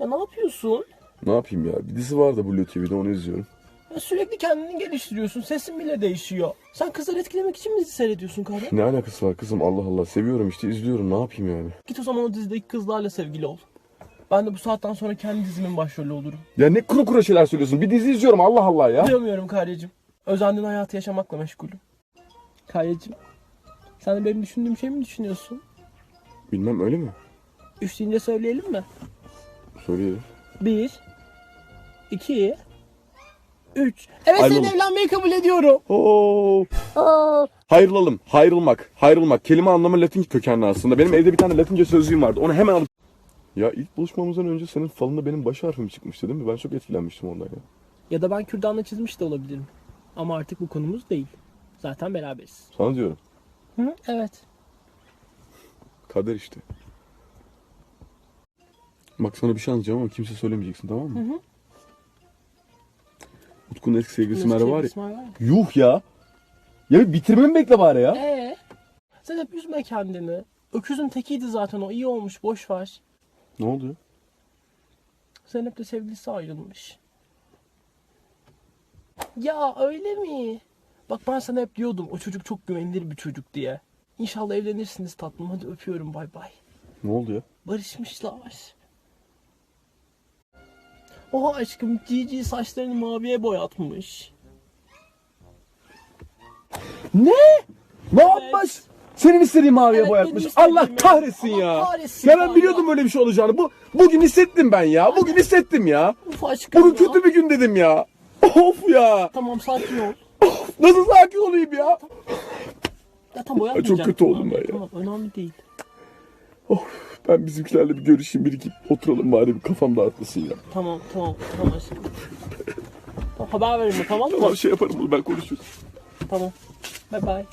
Ya ne yapıyorsun? Ne yapayım ya? Bir dizi vardı Blue TV'de onu izliyorum. Ya sürekli kendini geliştiriyorsun. Sesin bile değişiyor. Sen kızları etkilemek için mi dizi seyrediyorsun kardeşim? Ne alakası var kızım? Allah Allah. Seviyorum işte izliyorum. Ne yapayım yani? Git o zaman o dizideki kızlarla sevgili ol. Ben de bu saatten sonra kendi dizimin başrolü olurum. Ya ne kuru kuru şeyler söylüyorsun. Bir dizi izliyorum Allah Allah ya. Diyemiyorum Karyacığım. Özendiğin hayatı yaşamakla meşgulüm. Karyacığım. Sen de benim düşündüğüm şey mi düşünüyorsun? Bilmem öyle mi? Üç deyince söyleyelim mi? Söyleyelim. Bir. iki, Üç. Evet Ayrılalım. seni evlenmeyi kabul ediyorum. Oo. Hayrılalım. Hayrılmak. Hayrılmak. Kelime anlamı Latin kökenli aslında. Benim evde bir tane Latince sözlüğüm vardı. Onu hemen alıp... Ya ilk buluşmamızdan önce senin falında benim baş harfim çıkmıştı değil mi? Ben çok etkilenmiştim ondan ya. Ya da ben kürdanla çizmiş de olabilirim. Ama artık bu konumuz değil. Zaten beraberiz. Sana diyorum. Hı? Evet. Kader işte. Bak sana bir şey anlatacağım ama kimse söylemeyeceksin tamam mı? Hı hı. Utku'nun eski sevgilisi Merve var ya. Yuh ya. Ya bir bitirmemi bekle bari ya. Ee, sen hep üzme kendini. Öküzün tekiydi zaten o. iyi olmuş. Boş ver. Ne oldu? Zeynep de sevgilisi ayrılmış. Ya öyle mi? Bak ben sana hep diyordum o çocuk çok güvenilir bir çocuk diye. İnşallah evlenirsiniz tatlım. Hadi öpüyorum bay bay. Ne oldu ya? Barışmışlar. Oha aşkım Cici saçlarını maviye boyatmış. Ne? Ne yapmış? Senin istediğin maviye Evet, boyatmış. benim istediğim Allah ya. kahretsin Allah ya. kahretsin ya ben biliyordum böyle bir şey olacağını. Bu bugün hissettim ben ya. Bugün hissettim ya. Uf aşkım Bugün ya. kötü bir gün dedim ya. Of ya. Tamam sakin ol. Nasıl sakin olayım ya? Boyatmayacağım. Çok kötü oldum ben ya. Tamam önemli değil. Of, ben bizimkilerle bir görüşeyim bir iki oturalım bari bir kafam dağıtmasın ya. Tamam tamam tamam aşkım. Tamam, haber verin mi tamam mı? Tamam şey yaparım bunu ben konuşurum. Tamam. Bye bye.